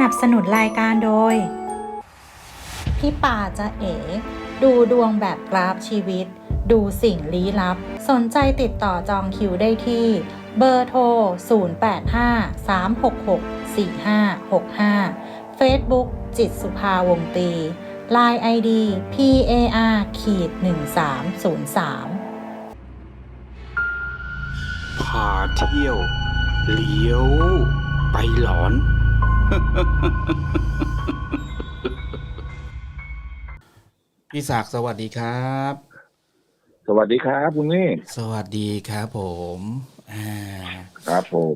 นับสนุนรายการโดย พี่ป่าจะเอ๋ ดูดวงแบบกราฟชีวิต ดูสิ่งลี้ลับ สนใจติดต่อจองคิวได้ที่ เบอร์โทร 0853664565 Facebook จิตสุภาวงตรี Line ID PAR ขีด1303พาเที่ยว เลี้ยว ไปหลอน พี่ศักดิ์สวัสดีครับ สวัสดีครับคุณนี่ สวัสดีครับผมอ่าครับผม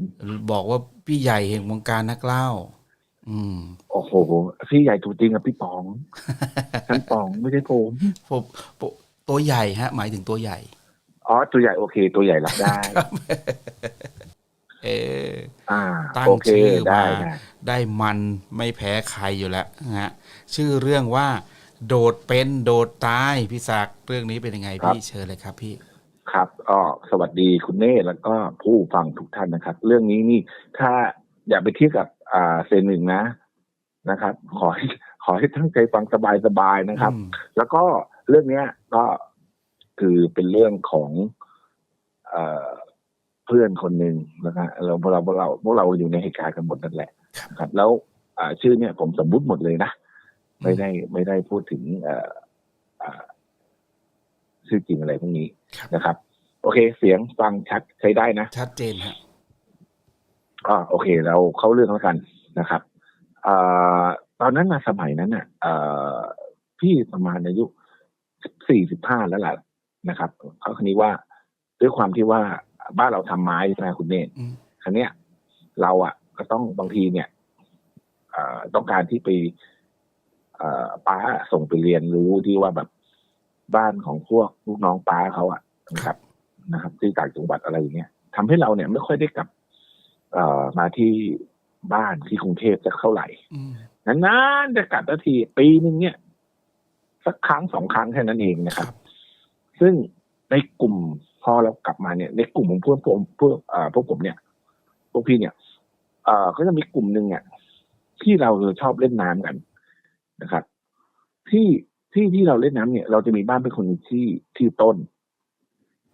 บอกว่าพี่ใหญ่แห่งวงการนักเล่า อืม โอ้โหพี่ใหญ่ตัวจริงกับพี่ป๋องท่านป๋องไม่ใช่ผมผมผมตัวใหญ่ฮะ หมายถึงตัวใหญ่ อ๋อ ตัวใหญ่โอเค ตัวใหญ่รับได้ เอออ่าตั้งโอเคชื่อได้มาได้ได้มันไม่แพ้ใครอยู่แล้วนะฮะชื่อเรื่องว่า โดดเป็นโดดตายพี่ศักดิ์เรื่องนี้เป็นยังไงพี่เชิญเลยครับพี่ครับก็สวัสดีคุณเน่แล้วก็ผู้ฟังทุกท่านนะครับ เรื่องนี้นี่ถ้าอย่าไปเทียบกับอ่าเซนหนึ่งนะนะครับ ขอให้ขอให้ตั้งใจฟังสบายๆนะครับอืมแล้วก็เรื่องเนี้ยก็คือเป็นเรื่องของ เอ่อ เพื่อนคนหนึ่งนะครับเราพวกเราพวกเราพวกเราอยู่ในเหตุการณ์กันหมดนั่นแหละครับ แล้วอ่าชื่อเนี่ยผมสมมุติหมดเลยนะไม่ได้ไม่ได้พูดถึงเอ่ออ่าชื่อจริงอะไรพวกนี้ครับนะครับ โอเค เสียงฟังชัดใช้ได้นะ ชัดเจนฮะอ่าโอเค เราเข้าเรื่องแล้วกันนะครับอ่าตอนนั้นนะสมัยนั้นน่ะเอ่อพี่ประมาณอายุสี่สิบห้าแล้วล่ะนะครับเขาคันนี้ว่าด้วยความที่ว่า บ้านเราทำไม้ใช่ไหมคุณเนตรอืมคันเนี้ย เราอะ ก็ต้องบางทีเนี่ยเอ่อต้องการที่ไปเอ่อป้าส่งไปเรียนรู้ที่ว่าแบบบ้านของพวกลูกน้องป้าเขาอะนะครับ นะครับ ที่ต่างจังหวัดอะไรอย่างเงี้ยทำให้เราเนี่ยไม่ค่อยได้กลับ เอ่อมาที่บ้านที่กรุงเทพจะเท่าไหร่อืมนานๆจะกลับทันทีปีนึงเนี่ยสักครั้งสองครั้งแค่นั้นเองนะคครับรับ ซึ่งในกลุ่ม พอเรากลับมาเนี่ย ในกลุ่มของพวกผมพวกเอ่อพวกผมเนี่ยพวกพี่เนี่ยเอ่อก็จะมีกลุ่มหนึ่งเนี่ยที่เราชอบเล่นน้ำกันนะครับ ที่ที่ที่เราเล่นน้ำเนี่ย เราจะมีบ้านเป็นคนที่ที่ต้น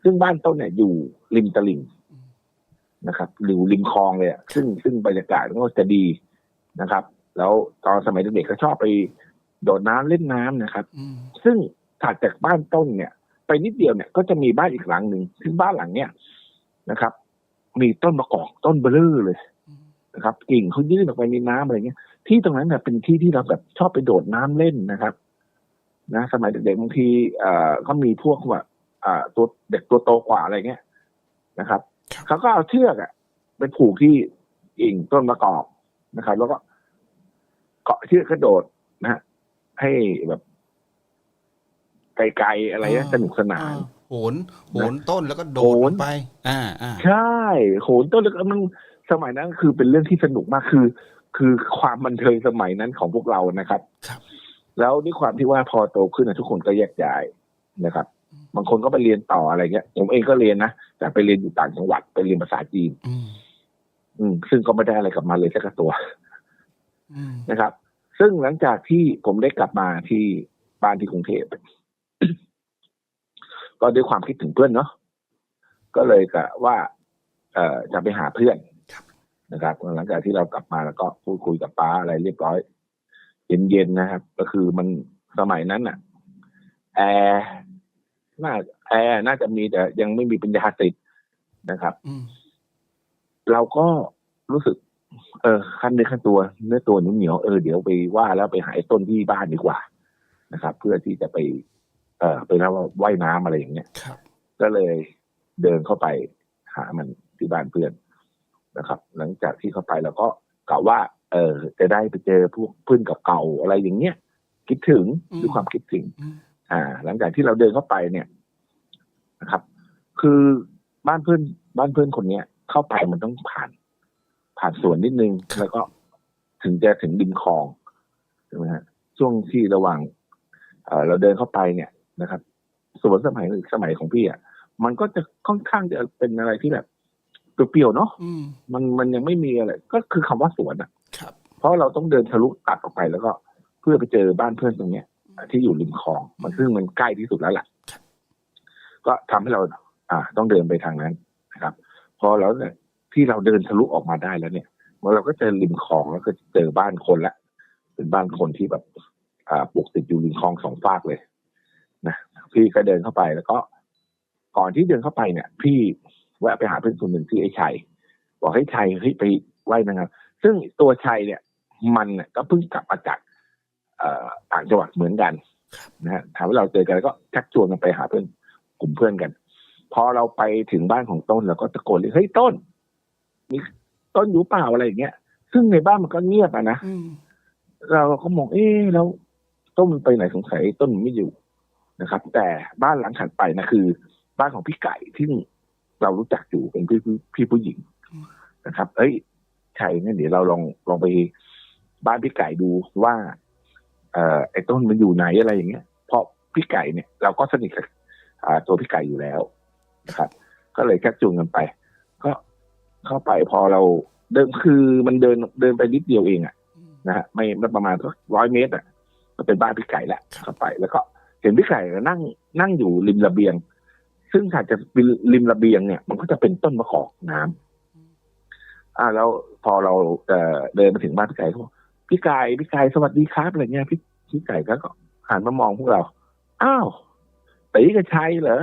ซึ่งบ้านต้นเนี่ยอยู่ริมตลิ่งนะครับหรือริมคลองเลยอะซึ่งซึ่งบรรยากาศก็จะดีนะครับ แล้วตอนสมัยเด็กๆก็ชอบไปโดดน้ำเล่นน้ำนะครับอืมซึ่งถัดจากบ้านต้นเนี่ย ไปนิดเดียวเนี่ยก็จะมีบ้านอีกหลังหนึ่งซึ่งบ้านหลังเนี่ยนะครับ มีต้นมะกอกต้นเบลอเลยอืมนะครับกิ่งเขายื่นออกไปในน้ำอะไรเงี้ย ที่ตรงนั้นเนี่ยเป็นที่ที่เราแบบชอบไปโดดน้ำเล่นนะครับ นะ สมัยเด็กๆบางทีเอ่อก็มีพวกแบบอ่าตัวเด็กตัวโตกว่าอะไรเงี้ยนะครับครับเขาก็เอาเชือกอะไปผูกที่กิ่งต้นมะกอกนะครับ แล้วก็เกาะเชือกกระโดดนะฮะให้แบบ ไกลๆอะไรเงี้ยสนุกสนานอ่โหนโหนต้นแล้วก็โดโหดนลงไป อ่าอ่าใช่โหนต้นแล้วก็มันสมัยนั้นคือเป็นเรื่องที่สนุกมากคือ คือความบันเทิงสมัยนั้นของพวกเรานะครับ ครับ แล้วด้วยความที่ว่าพอโตขึ้นนะทุกคนก็แยกย้ายนะครับบางคนก็ไปเรียนต่ออะไรเงี้ยผมเองก็เรียนนะแต่ไปเรียนอยู่ต่างจังหวัดไปเรียนภาษาจีน อืมอืมซึ่งก็ไม่ได้อะไรกลับมาเลยสักตัวอืมนะครับ ซึ่งหลังจากที่ผมได้กลับมาที่บ้านที่กรุงเทพ ก็ด้วยความคิดถึงเพื่อนเนาะก็เลยกะว่า เอ่อจะไปหาเพื่อนนะครับหลังจากที่เรากลับมาแล้วก็พูดคุยกับป้าอะไรเรียบร้อย เย็นๆนะครับ ก็คือมันสมัยนั้นอะแอร์น่าแอร์น่าจะมีแต่ยังไม่มีปัญญาติดนะครับอืมเราก็รู้สึก เออขั้นเนื้อขั้นตัวเนื้อตัวเหนียวๆเออเดี๋ยวไปว่าแล้วไปหาไอ้ต้นที่บ้านดีกว่านะครับ เพื่อที่จะไปเอ่อไปแล้วว่ายน้ำอะไรอย่างเงี้ยครับก็เลยเดินเข้าไปหามันที่บ้านเพื่อนนะครับ หลังจากที่เข้าไปแล้วก็กะว่า เออจะได้ไปเจอพวกเพื่อนเก่าๆอะไรอย่างเงี้ยคิดถึงอืมด้วยความคิดถึงอืมอ่า หลังจากที่เราเดินเข้าไปเนี่ยนะครับ คือบ้านเพื่อน บ้านเพื่อนคนเนี้ย เข้าไปมันต้องผ่าน ผ่านสวนนิดนึงแล้วก็ถึงจะถึงริมคลองใช่ไหมฮะช่วงที่ระหว่างเอ่อเราเดินเข้าไปเนี่ย นะครับสวนสมัยสมัยของพี่อะมันก็จะค่อนข้างจะเป็นอะไรที่แบบเปรี้ยวๆเนาะอืมมันมันยังไม่มีอะไร ก็คือคำว่าสวนอะครับพราะเราต้องเดินทะลุตัดออกไปแล้วก็ เพื่อไปเจอบ้านเพื่อนตรงเนี้ยที่อยู่ริมคลอง มันซึ่งมันใกล้ที่สุดแล้วแหละก็ทำให้เรา อ่า ต้องเดินไปทางนั้นนะครับ พอเราเนี่ยที่เราเดินทะลุออกมาได้แล้วเนี่ยเราก็เจอริมคลองแล้วก็เจอบ้านคนละเป็นบ้านคนที่แบบ อ่าปลูกติดอยู่ริมคลองสองฝากเลยนะ พี่ก็เดินเข้าไปแล้วก็ ก่อนที่เดินเข้าไปเนี่ย พี่แวะไปหาเพื่อนคนหนึ่งที่อไอ้ชัยบอกให้ชัยเฮ้ยไปไหว้นางงามซึ่งตัวชัยเนี่ย มันเนี่ยก็เพิ่งกลับมาจากเอ่อต่างจังหวัดเหมือนกันนะฮะถามว่าเราเจอกันแล้วก็ชักชวนกันไปหาเพื่อนกลุ่มเพื่อนกัน พอเราไปถึงบ้านของต้นเราก็ตะโกนเลยเฮ้ยต้นมีต้นอยู่เปล่าอะไรอย่างเงี้ยซึ่งในบ้านมันก็เงียบอะนะอืมเราก็มองเอ๊ะแล้วต้นมันไปไหนสงสัยต้นมันไม่อยู่ นะครับ แต่บ้านหลังถัดไปนะคือ บ้านของพี่ไก่ที่เรารู้จักอยู่เป็นพี่พี่พี่ผู้หญิงนะครับ เอ้ยใช่งั้นเดี๋ยวเราลองลองไปบ้านพี่ไก่ดูว่า เอ่อไอ้ต้นมันอยู่ไหนอะไรอย่างเงี้ยเพราะพี่ไก่เนี่ย เราก็สนิทกับอ่าตัวพี่ไก่อยู่แล้วนะครับ ก็เลยชักจูงกันไป ก็เข้าไปพอเราเดินคือมันเดินเดินไปนิดเดียวเองอะนะฮะไม่ไม่ประมาณสักร้อยเมตรอะก็เป็นบ้านพี่ไก่แหละเข้าไปแล้วก็ เห็นพี่ไก่นั่งนั่งอยู่ริมระเบียง ซึ่งถ้าจะเป็นริมระเบียงเนี่ย มันก็จะเป็นต้นมะกอกน้ำอ่าแล้วพอเราเอ่อเดินมาถึงบ้านพี่ไก่เขาบอกพี่ไก่พี่ไก่สวัสดีครับอะไรเงี้ยพี่พี่ไก่ก็หันมามองพวกเรา อ้าวตีกับชัยเหรอ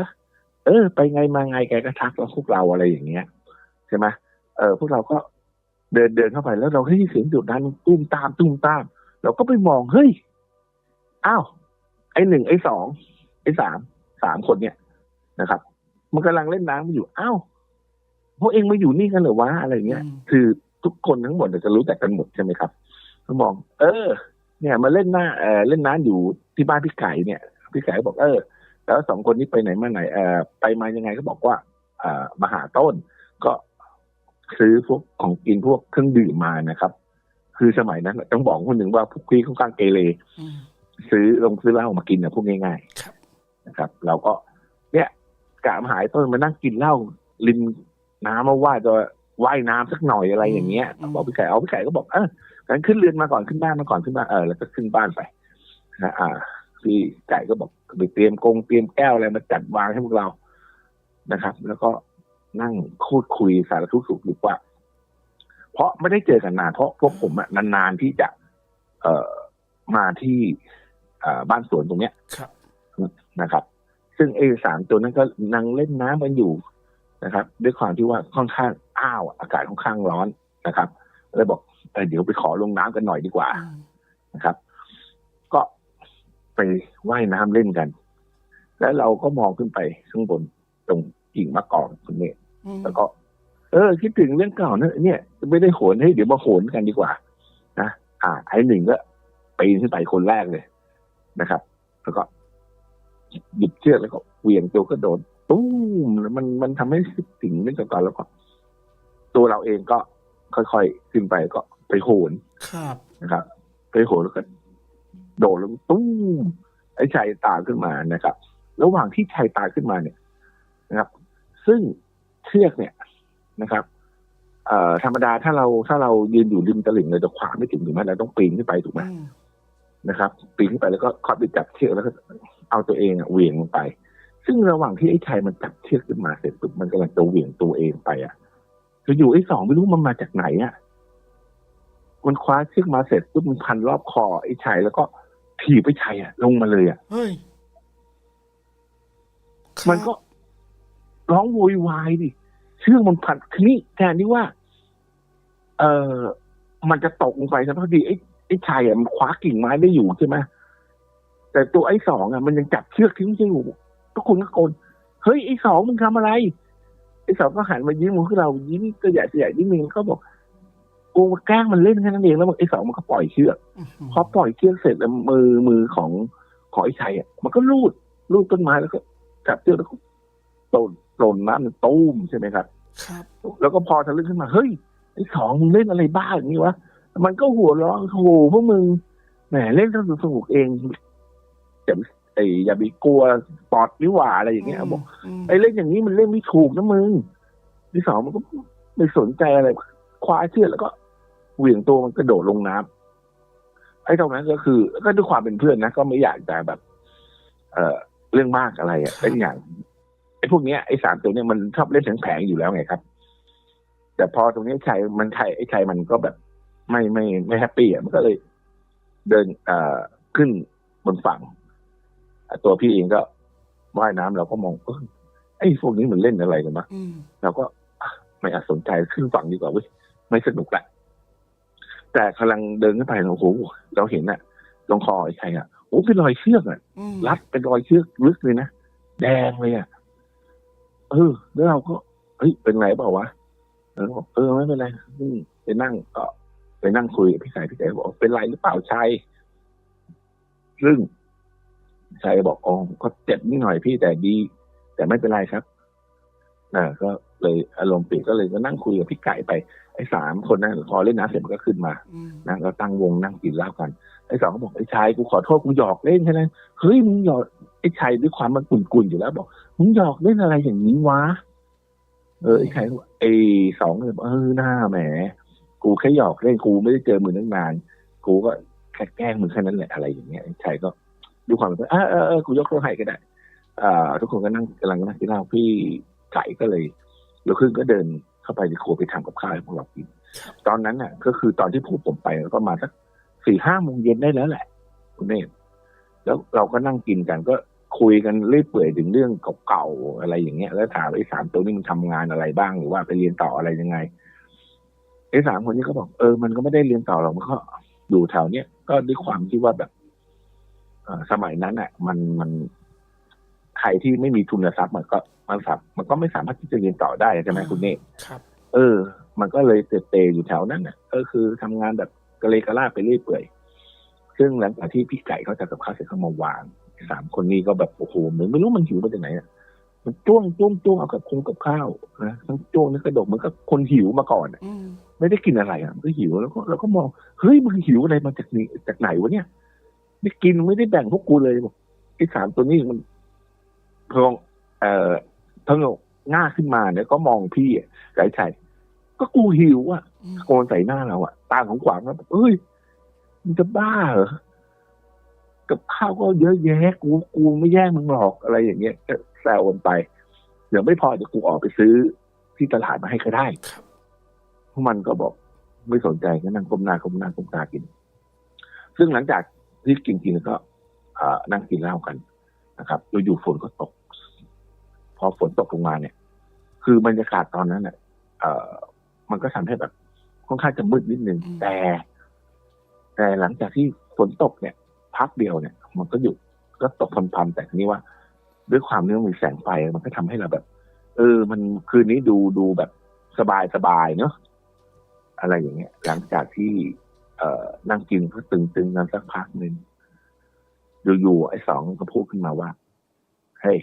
เออ ไปไงมาไงแกก็ทักเราพวกเราอะไรอย่างเงี้ยใช่ไหมเออ พวกเราก็เดินเดินเข้าไปแล้วเราได้ยินเสียงดุดันตุ้มตามตุ้มตาม เราก็ไปมองเฮ้ยอ้าว ไอ้หนึ่งไอ้สองไอ้สามสามคนเนี่ยนะครับ มันกำลังเล่นน้ำกันอยู่อ้าวพวกเองมาอยู่นี่กันเหรอวะอะไรเงี้ยอืมคือทุกคนทั้งหมดเนี่ยจะรู้จักกันหมดใช่ไหมครับก็มอง เออ เนี่ย มาเล่นหน้าเออเล่นน้ำอยู่ที่บ้านพี่ไก่เนี่ยพี่ไก่ก็บอกเออ แล้วสองคนนี้ไปไหนมาไหนเออไปมายังไงก็บอกว่าเออมาหาต้น ก็ซื้อพวกของกินพวกเครื่องดื่มมานะครับ คือสมัยนั้นต้องบอกคนหนึ่งว่าพวกพี่ค่อนข้างเกเรอืม ซื้อลงซื้อเหล้ามากินนะพูดง่ายครับๆนะครับ เราก็ เนี่ยกะมาหายต้นมานั่งกินเหล้าริมน้ำมาว่าจะว่ายน้ำสักหน่อยอะไรอย่างเงี้ยอืมบอกพี่ไก่เอาพี่ไก่ก็บอกเอองั้นขึ้นเรือนมาก่อนขึ้นบ้านมาก่อนขึ้นบ้านเออแล้วก็ขึ้นบ้านไปนะอ่าพี่ไก่ก็บอกไปเตรียมกงเตรียมแก้วอะไรมาจัดวางให้พวกเรานะครับ แล้วก็นั่งพูดคุยสารทุกข์สุขดิบว่า เพราะไม่ได้เจอกันนานเพราะพวกผมอะนานๆที่จะ เอ่อมาที่เอ่อ บ้านสวนตรงเนี้ยครับนะครับ ซึ่งเอสามตัวนั้นก็นั่งเล่นน้ำกันอยู่นะครับ ด้วยความที่ว่าค่อนข้างอ้าวอากาศค่อนข้างร้อนนะครับเลยบอกเออเดี๋ยวไปขอลงน้ำกันหน่อยดีกว่าอืมนะครับ ก็ไปว่ายน้ำเล่นกัน แล้วเราก็มองขึ้นไปข้างบนตรงกิ่งมะกอกคุณเมฆอืมแล้วก็ เออ คิดถึงเรื่องเก่าเนอะเนี่ย ไม่ได้โหนให้ยเดี๋ยวมาโหนกันดีกว่านะอ่าไอ้หนึ่งก็ปีนขึ้นไปคนแรกเลย นะครับแล้วก็หยิบเชือกแล้วก็เหวี่ยงตัวก็โดดตุ้มแล้วมันมันทำให้คิดถึงเรื่องเก่าๆแล้วก็ ตัวเราเองก็ค่อยๆขึ้นไปก็ไปโหนครับนะครับ ไปโหนแล้วก็โดดลงตุ้มไอ้ชายตามขึ้นมานะครับ ระหว่างที่ชายตามขึ้นมาเนี่ยนะครับ ซึ่งเชือกเนี่ยนะครับเอ่อธรรมดาถ้าเราถ้าเรายืนอยู่ริมตลิ่งเราจะขวางไม่ถึงถูกไหมเราต้องปีนขึ้นไปถูกไหมอืม นะครับปีนขึ้นไปแล้วก็คอยไปจับเชือกแล้วก็เอาตัวเองอะเหวี่ยงลงไป ซึ่งระหว่างที่ไอ้ชายมันจับเชือกขึ้นมาเสร็จปุ๊บมันกำลังจะเหวี่ยงตัวเองไปอะคืออยู่ไอ้สองไม่รู้มันมาจากไหนอะมันคว้าเชือกมาเสร็จปุ๊บมันพันรอบคอไอ้ชายแล้วก็ถีบไอ้ชายอะ ลงมาเลยอะเฮ้ยครับมันก็ร้องโวยวายดิเชือกมันพันคือนี่แทนที่ว่า เออมันจะตกลงไปซะพอดีไอ้ไอ้ชายอะมันคว้ากิ่งไม้ได้อยู่ใช่ไหมแต่ตัวไอ้สองอะมันยังจับเชือกทิ้งอยู่ทุกคนก็โกนเฮ้ยไอ้สองมึงทำอะไร ไอ้สองก็หันมายิ้มมือเรายิ้มตัวใหญ่ตัวใหญ่ยิ้มนึงเขาบอกกูมาแกล้งมันเล่นแค่นั้นเองแล้วมันไอ้สองมันก็ปล่อยเชือกอืมพอปล่อยเชือกเสร็จแล้วมือมือของของไอ้ชัยอะมันก็ลูดลูดต้นไม้แล้วก็จับเชือกแล้วก็โดนโดนน้ำมันตุ้มใช่ไหมครับ ครับแล้วแล้วก็พอทะลึ่งขึ้นมาเฮ้ยไอ้สองมึงเล่นอะไรบ้าอย่างนี้วะ มันก็หัวเราะโอ้โหพวกมึงแหมเล่นสนุกสนุกเองแต่ไอ้อย่าไปกลัวปอดนิหว่าอะไรอย่างเงี้ยบอกมไอ้เล่นอย่างนี้มันเล่นไม่ถูกนะมึงที่สองมันก็ไม่สนใจอะไรคว้าเชือกแล้วก็เหวี่ยงตัวมันกระโดดลงน้ำไอ้ตรงนั้นก็คือ ก็ด้วยความเป็นเพื่อนนะก็ไม่อยากจะแบบ เอ่อเรื่องมากอะไรอะเป็นอย่างไอ้พวกเนี้ยไอ้สามตัวเนี้ยมันชอบเล่นแผลงๆอยู่แล้วไงครับ แต่พอตรงนี้ไอ้ชัยมันชัยไอ้ชัยมันก็แบบ ไม่ไม่ไม่แฮปปี้อะมันก็เลย เดินเอ่อขึ้นบนฝั่งอะตัวพี่เองก็ว่ายน้ำเราก็มองเออไอ้พวกนี้มันเล่นอะไรกันวะอืมเราก็อะไม่อาจสนใจขึ้นฝั่งดีกว่าเว้ยไม่สนุกแหละแต่กำลังเดินขึ้นไปโอ้โหเราเห็นอะตรงคอไอ้ชัยอะโอ้เป็นรอยเชือกอะอืมรัดเป็นรอยเชือกลึกเลยนะแดงเลยอะเออ แล้วเราก็เฮ้ยเป็นไรเปล่าวะเออบอกเออไม่เป็นไรอืมไปนั่งก็ ไปนั่งคุยกับพี่ชายพี่ชายบอกเป็นไรหรือเปล่าชัยซึ่งชัยบอกอ๋อก็เจ็บนิดหน่อยพี่แต่ดี แต่ไม่เป็นไรครับอ่าก็เลยอารมณ์เปลี่ยนก็เลยก็นั่งคุยกับพี่ไก่ไป ไอ้สามคนนั้นพอเล่นน้ำเสร็จมันก็ขึ้นมาอืมนะเราตั้งวงนั่งกินเหล้ากันไอ้สองก็บอกไอ้ชายกูขอโทษกูหยอกเล่นแค่นั้นเฮ้ยมึงหยอกไอ้ชายด้วยความมันกุ่นๆอยู่แล้ว บอกมึงหยอกเล่นอะไรอย่างนี้วะเออไอ้ชายก็บอกไอ้สองก็เลยบอกเออหน้าแหม กูแค่หยอกเล่นกูไม่ได้เจอมึงตั้งนาน กูก็แค่แกล้งมึงแค่นั้นแหละอะไรอย่างเงี้ยชายก็ด้วยความเป็นเออเออเออกูยกโทษให้ก็ได้อ่าทุกคนก็นั่งกำลังนั่งกินเหล้าพี่ไก่ก็เลยลุกขึ้นก็เดินเข้าไปในครัวไปทำกับข้าวให้พวกเรากิน ตอนนั้นน่ะ ก็คือตอนที่ผมผมไปก็มาสักสี่ห้าโมงเย็นได้แล้วแหละคุณเนธแล้วเราก็นั่งกินกันก็คุยกันเรื่อยเปื่อยถึงเรื่องเก่าๆอะไรอย่างเงี้ย แล้วถามไอ้สามตัวนี้มันทำงานอะไรบ้างหรือว่าไปเรียนต่ออะไรยังไง ไอ้สามคนนี้ก็บอกเออมันก็ไม่ได้เรียนต่อหรอกมันก็อยู่แถวเนี้ยก็ด้วยความที่ว่าแบบเอ่อสมัยนั้นอะ มันมันใครที่ไม่มีทุนทรัพย์มันก็มันสับมันก็ไม่สามารถที่จะเรียนต่อได้ใช่ไหมคุณเนธครับ เออ มันก็เลยเตะเตอยู่แถวนั้นน่ะ ก็คือทำงานแบบกระเลกระลาไปเรื่อยเปื่อย ซึ่งหลังจากที่พี่ไก่เขาจะกับข้าวเสร็จเขามาวางสามคนนี้ก็แบบโอ้โหเหมือนไม่รู้มันหิวมาจากไหนอะ มันจ้วงจ้วงจ้วงเอากับคงกับข้าวนะทั้งจ้วงทั้งกระดกเหมือนกับคนหิวมาก่อนอะอืมไม่ได้กินอะไรอะมันก็หิวแล้วก็เราก็มองเฮ้ยมึงหิวอะไรมาจากนี่จากไหนวะเนี่ยไม่กินไม่ได้แบ่งพวกกูเลยบอกไอ้สามตัวนี้มันพองเอ่อพงกง่าขึ้นมาเนี่ยก็มองพี่อะไก่ชัยก็กูหิวอะอืมตะโกนใส่หน้าเราอะตาของขวางแล้วแบบเอ้ยมึงจะบ้าเหรอ กับข้าวก็เยอะแยะกูกูไม่แย่งมึงหรอกอะไรอย่างเงี้ยก็แซวกันไป เดี๋ยวไม่พอเดี๋ยวกูออกไปซื้อที่ตลาดมาให้ก็ได้ครับพวกมันก็บอกไม่สนใจก็นั่งก้มหน้าก้มหน้าก้มตากิน ซึ่งหลังจากที่กินกินก็เอ่อนั่งกินเหล้ากันนะครับอยู่ๆฝนก็ตก พอฝนตกลงมาเนี่ย คือบรรยากาศตอนนั้นเนี่ยเอ่อมันก็ทำให้แบบค่อนข้างจะมืดนิดนึงอืมแต่ แต่หลังจากที่ฝนตกเนี่ย พักเดียวเนี่ย มันก็หยุดก็ตกพรำๆแต่ทีนี้ว่า ด้วยความที่มันมีแสงไฟมันก็ทำให้เราแบบ เออ มันคืนนี้ดูดูแบบสบายสบายๆเนอะอะไรอย่างเงี้ย หลังจากที่ เอ่อนั่งกินก็ตึงๆกันสักพักหนึ่งอยู่ๆไอ้สองก็พูดขึ้นมาว่าเฮ้ย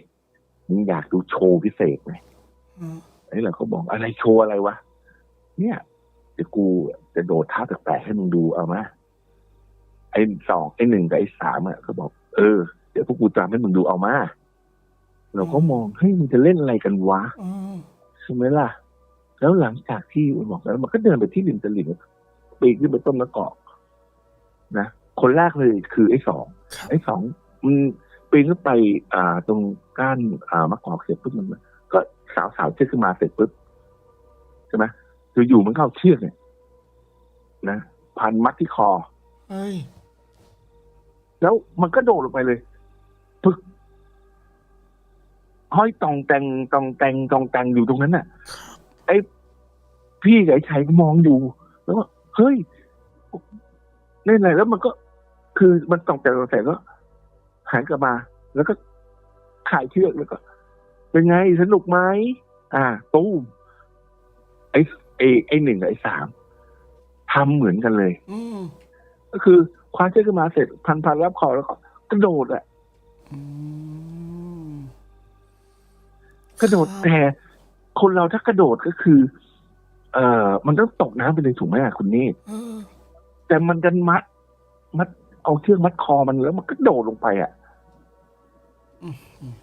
มึงอยากดูโชว์พิเศษไหมอืมไอ้เราก็บอกอะไรโชว์อะไรวะเนี่ยเดี๋ยวกูจะโดดท่าแปลกๆให้มึงดูเอามาไอ้สองไอ้หนึ่งกับไอ้สามอะก็บอก เออ เดี๋ยวพวกกูตามให้มึงดูเอามา เราก็มองเฮ้ยมึงจะเล่นอะไรกันวะอืมใช่ไหมล่ะ แล้วหลังจากที่มันบอกแล้วมันก็เดินไปที่ริมตลิ่งปีนขึ้นไปต้นมะกอกนะคนแรกเลยคือไอ้สองครับไอ้สองมันปีนขึ้นไป อ่า ตรงก้านอ่ามะกอกเสร็จปุ๊บมันก็สาวสาวๆเชือกขึ้นมาเสร็จปุ๊บใช่ไหมอยู่ๆมันก็เอาเชือกเนี่ยนะพันมัดที่คอเฮ้ย แล้วมันก็โดดลงไปเลยพึกห้อยตองแตงตองแตงตองแตงอยู่ตรงนั้นน่ะ ไอ้พี่กับไอ้ชัยก็มองอยู่ แล้วก็เฮ้ยเล่นอะไรแล้วมันก็ คือมันตองแตงตองแตงก็หันกลับมา แล้วก็ขายเชือกแล้วก็ เป็นไงสนุกไหมอ่าตู้มไอ้ไอ้ไอ้หนึ่งกับไอ้สามทำเหมือนกันเลยอืมก็คือ คว้าเชือกขึ้นมาเสร็จพันพันรับคอแล้วก็กระโดดอะอืมกระโดดครับแต่คนเราถ้ากระโดดก็คือ เอ่อ มันต้องตกน้ำไปเลยถูกไหมอะคุณนี่เออแต่มันดันมัด มัดเอาเชือกมัดคอมันแล้วมันก็โดดลงไปอะอืมอืม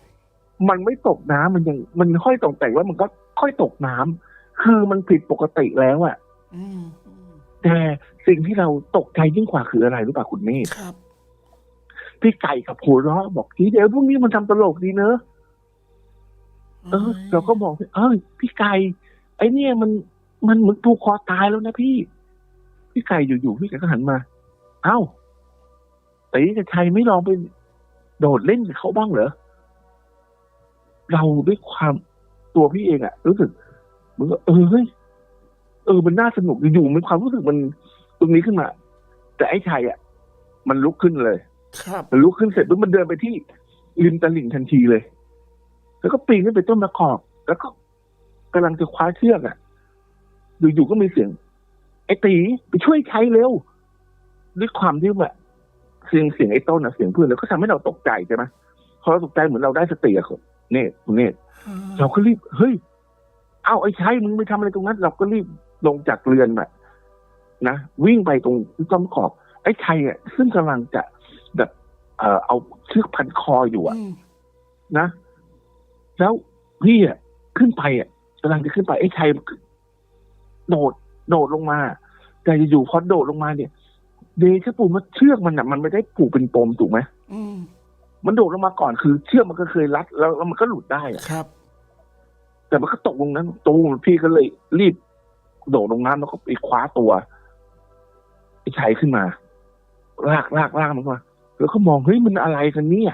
มันไม่ตกน้ำมันยัง มันค่อยตกแต่งแล้วมันก็ค่อยตกน้ำคือมันผิดปกติแล้วอะอืมอืมแต่ สิ่งที่เราตกใจยิ่งกว่าคืออะไรรู้ป่ะคุณเมธครับพี่ไก่กับหัวเราะบอกทีเดียวพวกนี้มันทำตลกดีเนอะเออ เราก็บอกเอ้ยพี่ไก่ไอเนี่ยมันมันเหมือนผูกคอตายแล้วนะพี่ พี่ไก่อยู่ๆพี่ไก่ก็หันมา เอ้าตีกับชัยไม่ลองไปโดดเล่นกับเขาบ้างเหรอเราด้วยความตัวพี่เองอะรู้สึกเหมันก็เออเฮ้ยเออมันน่าสนุกอยู่ๆมันความรู้สึกมันต รงนี้ขึ้นมา แต่ไอ้ชัยอะมันลุกขึ้นเลย ครับ มันลุกขึ้นเสร็จปุ๊บมันเดินไปที่ริมตลิ่งทันทีเลย แล้วก็ปีนขึ้นไปต้นมะกอกแล้วก็กำลังจะคว้าเชือกอะอยู่ๆก็มีเสียง ไอ้ตีไปช่วยใช้เร็วด้วยความที่แบบเสียงเสียงไอ้ต้นอะเสียงเพื่อนแล้วก็ทำให้เราตกใจใช่ไหมพอเราตกใจเหมือนเราได้สติอะเนตคุณเนตเราก็รีบเฮ้ย เอ้าไอ้ชัยมึงไปทำอะไรตรงนั้น เราก็รีบลงจากเรือนแบบ นะวิ่งไปตรงที่ต้นมะกอกไอ้ชัยอะซึ่งกำลังจะแบบเอ่อเอาเชือกพันคออยู่อะอืมนะ แล้วพี่อะขึ้นไปอะกำลังจะขึ้นไปไอ้ชัยโดดโดดลงมา แต่อยู่ๆพอโดดลงมาเนี่ย เดชะปูมันเชือกมันอะมันไม่ได้ผูกเป็นปมถูกไหมอืมมันโดดลงมาก่อนคือ เชือกมันก็เคยรัดแล้วแล้วมันก็หลุดได้อะครับ แต่มันก็ตกลงนั้นตูมพี่ก็เลยรีบโดดลงน้ำแล้วก็ไปคว้าตัว ไอ้ชัยขึ้นมาลากลากลากมันมาแล้วก็มองเฮ้ยมันอะไรกันเนี่ย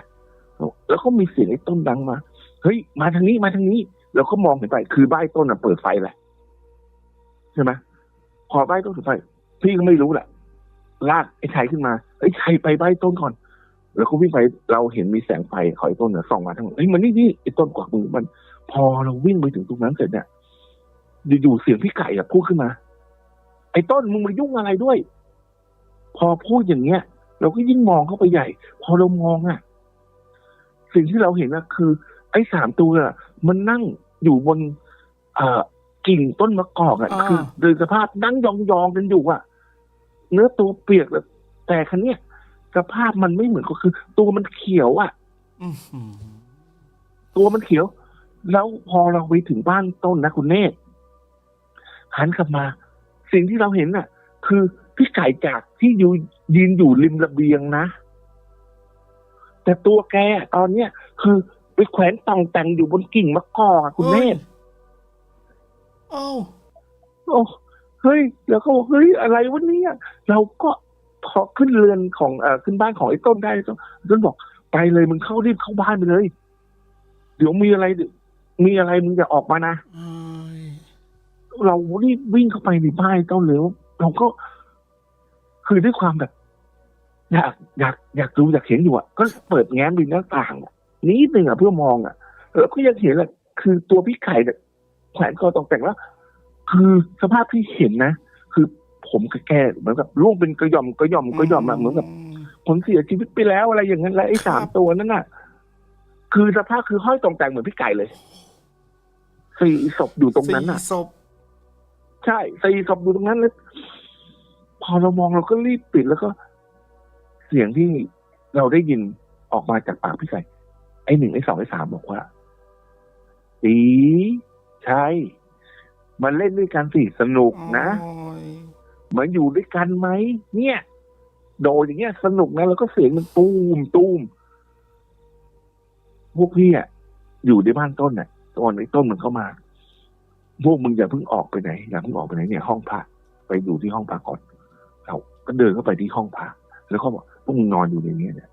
แล้วก็มีเสียงไอ้ต้นดังมาเฮ้ยมาทางนี้มาทางนี้แล้วก็มองเห็นไป คือใบต้นอะเปิดไฟแหละใช่ไหมพอใบต้นเปิดไฟ พี่ก็ไม่รู้แหละลากไอ้ชัยขึ้นมาไอ้ยชัยไปใบต้นก่อน แล้วก็วิ่งไปเราเห็นมีแสงไฟของไอ้ต้นเนี่ยส่องมาทางเฮ้ยมันนี่นี่ไอ้ต้นกวักมือมัน พอเราวิ่งไปถึงตรงนั้นเสร็จเนี่ยอยู่ๆเสียงพี่ไก่อะพูดขึ้นมา ไอ้ต้นมึงมายุ่งอะไรด้วย พอพูดอย่างเงี้ย เราก็ยิ่งมองเข้าไปใหญ่ พอเรามองอะสิ่งที่เราเห็นอะคือ ไอ้สามตัวอะมันนั่งอยู่บนเอ่อกิ่งต้นมะกอกอะอ่าคือโดยสภาพนั่งยองๆกันอยู่อะเนื้อตัวเปียกเลยแต่คันเนี้ยสภาพมันไม่เหมือนก็คือ ตัวมันเขียวอะอืมอืมตัวมันเขียว แล้วพอเราไปถึงบ้านต้นนะคุณเนตรหันกลับมา สิ่งที่เราเห็นน่ะ คือ พี่ไก่จากที่อยู่ยืนอยู่ริมระเบียงนะ แต่ตัวแกตอนเนี้ยคือไปแขวนตองแต่งอยู่บนกิ่งมะกอกอะคุณเนตรเอ้าโอ้เฮ้ย แล้วก็บอกเฮ้ยอะไรวะเนี่ย เราก็พอขึ้นเรือนของเอ่อขึ้นบ้านของไอ้ต้นได้ต้นต้นบอกไปเลยมึงเข้ารีบเข้าบ้านไปเลย เดี๋ยวมีอะไร มีอะไรมึงจะออกมานะเอ้ยเรารีบวิ่งเข้าไปในบ้านเต้าเหลวเราก็ คือด้วยความแบบ อยากอยากอยากดูอยากเห็นอยู่อะ ก็เปิดแง้มดูหน้าต่างอะนิดหนึ่งอะเพื่อมองอะแล้วก็ยังเห็นแหละคือตัวพี่ไข่เนี่ยแขวนคอตกแต่งแล้ว คือสภาพที่เห็นนะคือผมกับแกเหมือนกับร่วงเป็นกระหย่อมกระหย่อมกระหย่อมอะเหมือนกับผมเสียชีวิตไปแล้วอะไรอย่างนั้นแล้วไอ้สามตัวนั้นน่ะ คือสภาพคือห้อยตรงแต่งเหมือนพี่ไก่เลยสี่ศพอยู่ตรงนั้นน่ะสี่ศพใช่สี่ศพอยู่ตรงนั้นเลย พอเรามองเราก็รีบปิดแล้วก็ เสียงที่เราได้ยินออกมาจากปากพี่ไก่ไอ้หนึ่งไอ้สองไอ้สามบอกว่าดีใช่มันเล่นด้วยกันสิสนุกนะมือนอยู่ด้วยกันไหมเนี่ย โดอย่างเงี้ย สนุกนะแล้วก็เสียงมันตูมตูมพวกพี่อะอยู่ในบ้านต้นอะตอนไอ้ต้นมันเข้ามา พวกมึงอย่าเพิ่งออกไปไหนอย่าเพิ่งออกไปไหนเนี่ยห้องพักไปอยู่ที่ห้องพักก่อน เราก็เดินเข้าไปที่ห้องพักแล้วก็บอกพวกมึงนอนอยู่ในนี้เนี่ย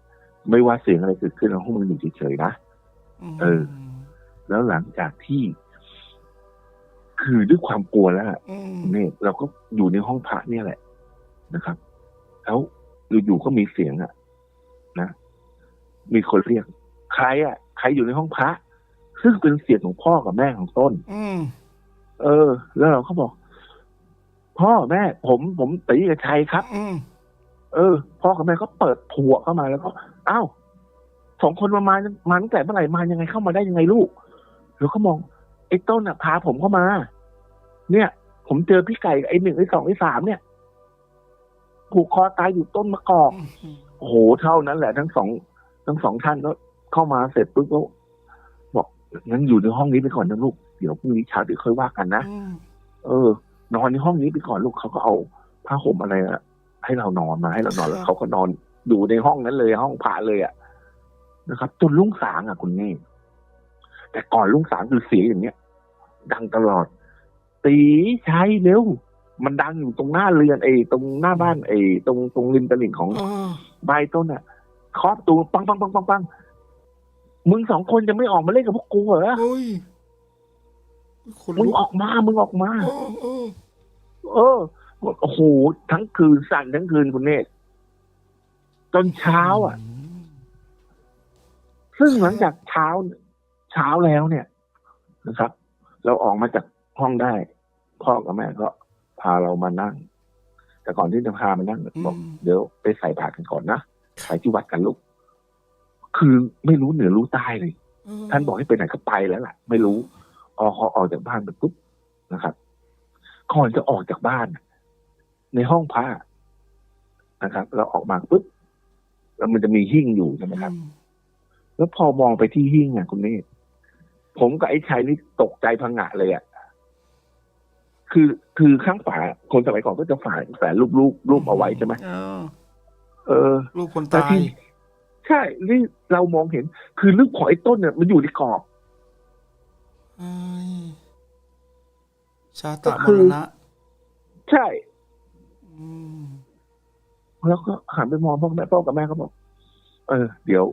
ไม่ว่าเสียงอะไรเกิดขึ้นเราห้องมึงอยู่เฉยๆนะเออ แล้วหลังจากที่ คือด้วยความกลัวแล้วอะมเนี่ยเราก็อยู่ในห้องพระเนี่ยแหละนะครับ แล้วอยู่ๆก็มีเสียงอะนะมีคนเรียก ใครอะใครอยู่ในห้องพระซึ่งเป็นเสียงของพ่อกับแม่ของต้น อืมเออ แล้วเราก็บอก พ่อแม่ ผมผมตีกับชัยครับอืมเออ พ่อกับแม่ก็เปิดผัวเข้ามาแล้วก็อ้าวสองคนมามามาตั้งแต่เมื่อไหร่มายังไงเข้ามาได้ยังไงลูกแล้วก็มองไอ้ต้นอะพาผมเข้ามา เนี่ย ผมเจอพี่ไก่กับไอ้หนึ่งไอ้สองไอ้สามเนี่ยผูกคอตายอยู่ต้นมะกอกโอ้โหเท่านั้นแหละทั้งสองทั้งสองท่านก็เข้ามาเสร็จปุ๊บก็บอกงั้นอยู่ในห้องนี้ไปก่อนนะลูกเดี๋ยวพรุ่งนี้เช้าเดี๋ยวค่อยว่ากันนะอืมเออ นอนในห้องนี้ไปก่อนลูกเขาก็เอาผ้าห่มอะไรอะให้เรานอนมาให้เรานอนครับแล้วเขาก็นอนอยู่ในห้องนั้นเลยห้องพระเลยอะนะครับจนรุ่งสางอะคุณนี่ แต่ก่อนรุ่งสางคือเสียงอย่างเนี้ย ดังตลอด ตีใช้เร็วมันดังอยู่ตรงหน้าเรือนไอ้ตรงหน้าบ้านไอ้ตรงตรงริมตลิ่งของอ๋อใบต้นอะเคาะประตูปังปังปังปังปังมึงสองคนจะไม่ออกมาเล่นกับพวกกูเหรอเฮ้ย คนมึงลุกออกมา มึงออกมาโอ้โอ้เออโอ้โหทั้งคืนสั่นทั้งคืนคุณเนตรจนเช้า อะมซึ่งหลังจากเช้า เช้าแล้วเนี่ยนะครับ เราออกมาจากห้องได้ พ่อกับแม่ก็พาเรามานั่ง แต่ก่อนที่จะพามานั่งบอกเดี๋ยวไปใส่บาตรกันก่อนนะไปที่วัดกันลูก คือไม่รู้เหนือรู้ใต้เลยเออท่านบอกให้ไปไหนก็ไปแล้วล่ะ ไม่รู้ ออกออกจากบ้านไปปุ๊บนะครับก่อนจะออกจากบ้าน ในห้องพระนะครับ เราออกมาปุ๊บแล้วมันจะมีหิ้งอยู่ใช่ไหมครับ แล้วพอมองไปที่หิ้งอะคุณเนตรผมกับไอ้ชายนี่ตกใจพังงะเลยอะคือคือข้างฝาคนสมัยก่อนก็จะฝาแฝงรูปรูปรูปเอาไว้ใช่ไหมเออเออลูกคนแต่ตายที่ใช่นี่เรามองเห็น คือรูปของไอ้ต้นเนี่ยมันอยู่ในกรอบ เอ้ยชาก็ตะมคือรณะ ใช่ อืม แล้วก็หันไปมองพ่อแม่พ่อกับแม่ก็บอก เออ เดี๋ยว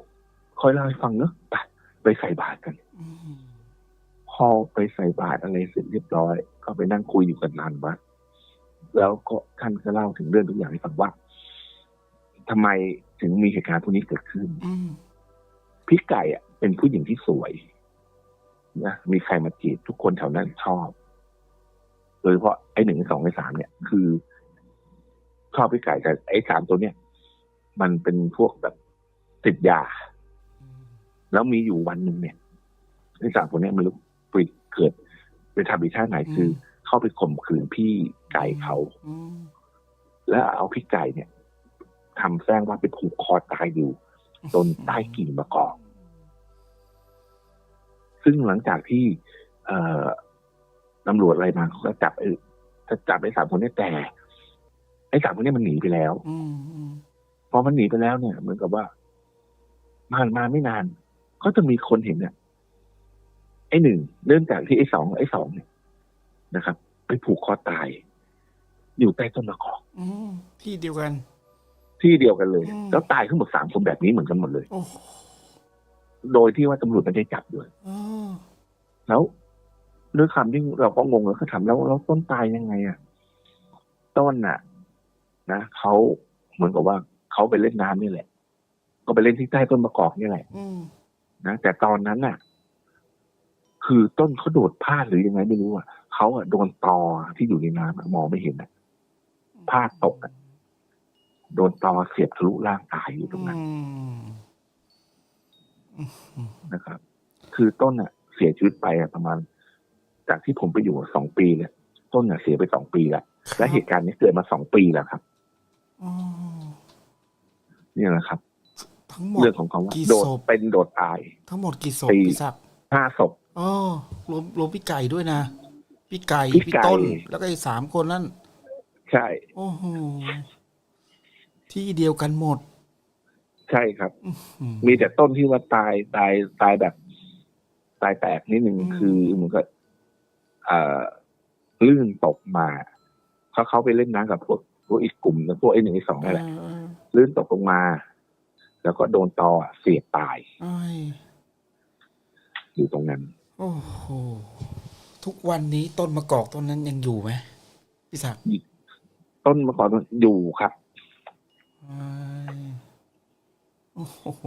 คอยเล่าให้ฟังเนอะไปไปใส่บาตรกัน อืม พอไปใส่บาตรอะไรเสร็จเรียบร้อย ก็ไปนั่งคุยอยู่กันนานวัดแล้วก็ท่านก็เล่าถึงเรื่องทุกอย่างให้ฟังว่าทำไมถึงมีเหตุการณ์พวกนี้เกิดขึ้น อืม พี่ไก่อะเป็นผู้หญิงที่สวย นะมีใครมาจีบทุกคนแถวนั้นชอบ โดยเฉพาะไอ้หนึ่งสองไอ้สามเนี่ย คือชอบพี่ไก่แต่ไอ้สามตัวเนี่ย มันเป็นพวกแบบติดยา แล้วมีอยู่วันหนึ่งเนี่ยไอ้สามคนเนี้ไม่รู้ไปเกิดไปทำอีท่าไหนคือ เข้าไปข่มขืนพี่ไก่เขาอืมแล้วเอาพี่ไก่เนี่ยทำแซงว่าไปผูกคอตายอยู่จนใต้กิ่งมะกอก ซึ่งหลังจากที่เอ่อตำรวจอะไรมาเขาก็จับไอ้จะจับไอ้สามคนนี้แต่ไอ้สามคนนี้มันหนีไปแล้วอืมอืมพอมันหนีไปแล้วเนี่ยเหมือนกับว่ามามาไม่นาน ก็จะมีคนเห็นเนี่ยไอ้หนึ่งเริ่มจากที่ไอ้สองไอ้สองเนี่ยนะครับ ไปผูกคอตาย อยู่ใต้ต้นมะกอกอืมที่เดียวกัน ที่เดียวกันเลยอืมแล้วตายทั้งหมดสามคนแบบนี้เหมือนกันหมดเลยโอ้ โหโดยที่ว่าตำรวจไม่ได้จับด้วยเออแล้วด้วยคำที่เราก็งงแล้วก็ถามแล้วแล้วต้นตายยังไงอะ ต้นน่ะ นะเขาเหมือนกับว่าเขาไปเล่นน้ำนี่แหละ ก็ไปเล่นที่ใต้ต้นมะกอกนี่แหละอืมนะแต่ตอนนั้นน่ะ คือต้นเขาโดดพลาดหรือยังไงไม่รู้อะเขาอะโดนตอที่อยู่ในน้ำอะมองไม่เห็นอะพลาดตกอะโดนตอเสียบทะลุร่างตายอยู่ตรงนั้นอืม นะครับ คือต้นอะเสียชีวิตไปอะประมาณ จากที่ผมไปอยู่สองปีเนี่ย ต้นอะเสียไปสองปีแล้วและเหตุการณ์นี้เกิดมาสองปีแล้วครับอ๋อนี่แหละครับทั้งหมดเรื่องของเขาว่ากี่โดดศพเป็นโดดตาย ทั้งหมดกี่ศพปีพี่ศักดิ์ห้าศพอ๋อรวมรวมพี่ไก่ด้วยนะพี่ไก่พี่พี่ไก่ต้น แล้วก็ไอ้สามคนนั่น ใช่ โอ้โหที่เดียวกันหมด ใช่ครับอืมีแต่ต้นที่ว่าตายตายตายแบบ ตายแตกนิดนึงอืมคือเหมือนกับเอ่อลื่นตกมาเขาเขาไปเล่นน้ำกับพวกพวกอีกกลุ่มนะพวกไอ้หนึ่งไอ้สองนั่นแหละเออเออลื่นตกลงมา แล้วก็โดนตอเสียบตายเอ้ยอยู่ตรงนั้น โอ้โหทุกวันนี้ต้นมะกอกต้นนั้นยังอยู่ไหมพี่ศักดิ์ต้นมะกอกอยู่ครับเอ้ย โอ้โห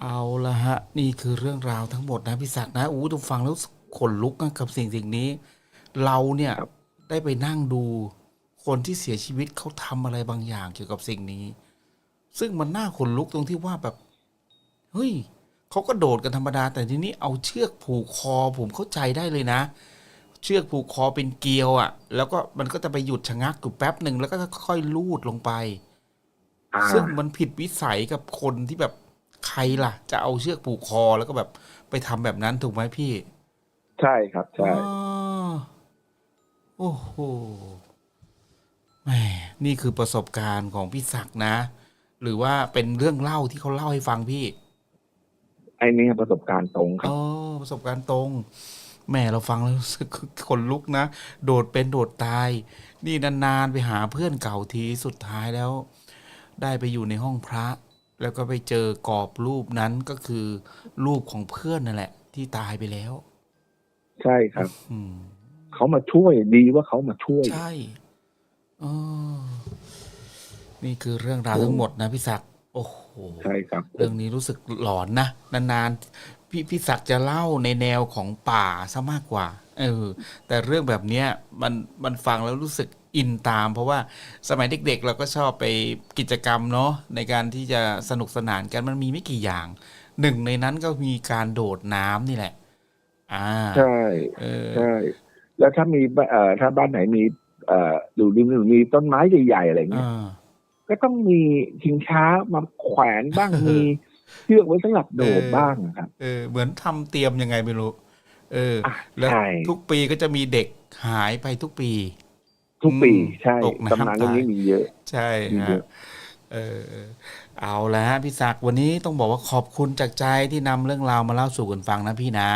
เอาละฮะ นี่คือเรื่องราวทั้งหมดนะพี่ศักดิ์นะอู้ทุกฟังแล้วขนลุกนะกับสิ่งสิ่งนี้ เราเนี่ยครับได้ไปนั่งดูคนที่เสียชีวิตเขาทำอะไรบางอย่างเกี่ยวกับสิ่งนี้ ซึ่งมันน่าขนลุกตรงที่ว่าแบบเฮ้ยเขาก็โดดกันธรรมดา แต่ทีนี้เอาเชือกผูกคอผมเข้าใจได้เลยนะ เชือกผูกคอเป็นเกลียวอะ่ะ แล้วก็มันก็จะไปหยุดชะงักอยู่แป๊บหนึ่งแล้วก็ค่อยๆลูดลงไป อ่า ซึ่งมันผิดวิสัยกับคนที่แบบใครล่ะ จะเอาเชือกผูกคอแล้วก็แบบไปทำแบบนั้นถูกไหมพี่ใช่ครับ ใช่ อ๋อโอ้โหนี่คือประสบการณ์ของพี่ศักดิ์นะ หรือว่าเป็นเรื่องเล่าที่เขาเล่าให้ฟังพี่ ไอ้นี่ประสบการณ์ตรงครับ อ๋อประสบการณ์ตรงแหม่เราฟังแล้วรู้สึกขนลุกนะ โดดเป็นโดดตาย นี่นานๆไปหาเพื่อนเก่าทีสุดท้ายแล้ว ได้ไปอยู่ในห้องพระ แล้วก็ไปเจอกรอบรูปนั้นก็คือ รูปของเพื่อนนั่นแหละ ที่ตายไปแล้ว ใช่ครับ อืมเขามาช่วยดีว่าเขามาช่วย ใช่เออนี่คือเรื่องราวทั้งหมดนะพี่ศักดิ์โอ้โหใช่ครับ เรื่องนี้รู้สึกหลอนนะนานๆพี่พี่ศักดิ์จะเล่าในแนวของป่าซะมากกว่า เออ แต่เรื่องแบบเนี้ยมันมันฟังแล้วรู้สึกอินตาม เพราะว่าสมัยเด็กๆ เราก็ชอบไปกิจกรรมเนาะในการที่จะสนุกสนานกันมันมีไม่กี่อย่าง หนึ่งในนั้นก็มีการโดดน้ำนี่แหละ อ่าใช่เออใช่แล้วถ้ามีบ้าเอ่อถ้าบ้านไหนมีเอ่ออยู่ริมถนนมีต้นไม้ใหญ่ๆอะไรเงี้ยอ่าก็ต้องมีชิงช้ามาแขวนบ้างมีเชือกไว้สำหรับโดดบ้างนะครับเออเหมือนทำเตรียมยังไงไม่รู้ เอออะแล้วใช่ทุกปีก็จะมีเด็กหายไปทุกปี ทุกปีอืมใช่ตกน้ำตำนานเรื่องนี้ตายมีเยอะ ใช่มีฮะเยอะเออเออเอาละฮะพี่ศักดิ์วันนี้ต้องบอกว่าขอบคุณจากใจที่นำเรื่องราวมาเล่าสู่กันฟังนะพี่นะ